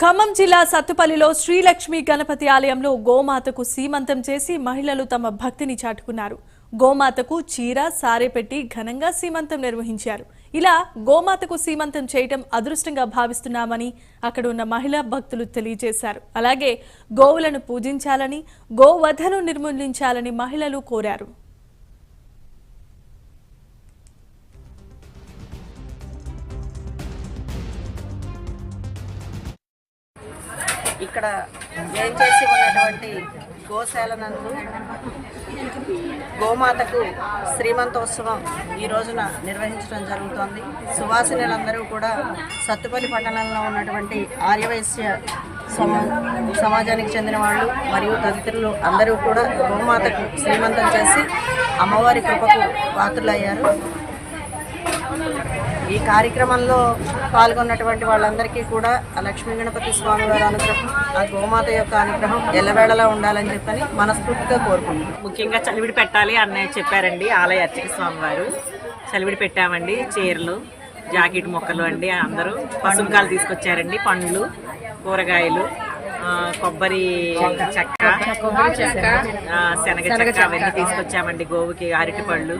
ఖమ్మం జిల్లా సత్తుపల్లిలో శ్రీలక్ష్మి గణపతి ఆలయంలో గోమాతకు సీమంతం చేసి మహిళలు తమ భక్తిని చాటుకున్నారు. గోమాతకు చీర సారె పెట్టి ఘనంగా సీమంతం నిర్వహించారు. ఇలా గోమాతకు సీమంతం చేయటం అదృష్టంగా భావిస్తున్నామని అక్కడ ఉన్న మహిళా భక్తులు తెలియజేశారు. అలాగే గోవులను పూజించాలని గోవధను నిర్మూలించాలని మహిళలు కోరారు. ఇక్కడ ఏం చేసి ఉన్నటువంటి గోశాల నందు గోమాతకు శ్రీమంతోత్సవం ఈ రోజున నిర్వహించడం జరుగుతోంది. సువాసినులందరూ కూడా సత్తుపల్లి పట్టణంలో ఉన్నటువంటి ఆర్యవైశ్య సమా సమాజానికి చెందిన వాళ్ళు మరియు తదితరులు అందరూ కూడా గోమాతకు శ్రీమంతం చేసి అమ్మవారి కృపకు పాత్రులయ్యారు. ఈ కార్యక్రమంలో పాల్గొన్నటువంటి వాళ్ళందరికీ కూడా ఆ లక్ష్మీ గణపతి స్వామి వారి అనుగ్రహం ఆ గోమాత యొక్క అనుగ్రహం ఎల్లవేళలా ఉండాలని చెప్పని మనస్ఫూర్తిగా కోరుకుంటున్నాం. ముఖ్యంగా చలివిడి పెట్టాలి అన్నయ్య చెప్పారండి ఆలయ అర్చక స్వామి వారు. చలివిడి పెట్టామండి చీరలు జాకెట్ మొక్కలు అండి అందరూ. పసుపుకాలు తీసుకొచ్చారండి పండ్లు కూరగాయలు. కొబ్బరి చెక్క శనగ చెక్క అవన్నీ తీసుకొచ్చామండి గోవుకి అరటి పళ్ళు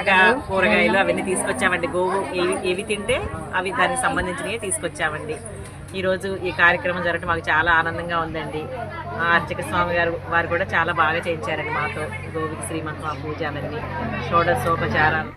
ఇంకా కూరగాయలు అవన్నీ తీసుకొచ్చామండి. గోవు ఏవి ఏవి తింటే అవి దానికి సంబంధించినవి తీసుకొచ్చామండి. ఈరోజు ఈ కార్యక్రమం జరగడం మాకు చాలా ఆనందంగా ఉందండి. అర్చక స్వామి గారు వారు కూడా చాలా బాగా చేయించారండి మాతో. గోవుకి శ్రీమంతం ఆ పూజ అవన్నీ. షోడశోపచారాలు.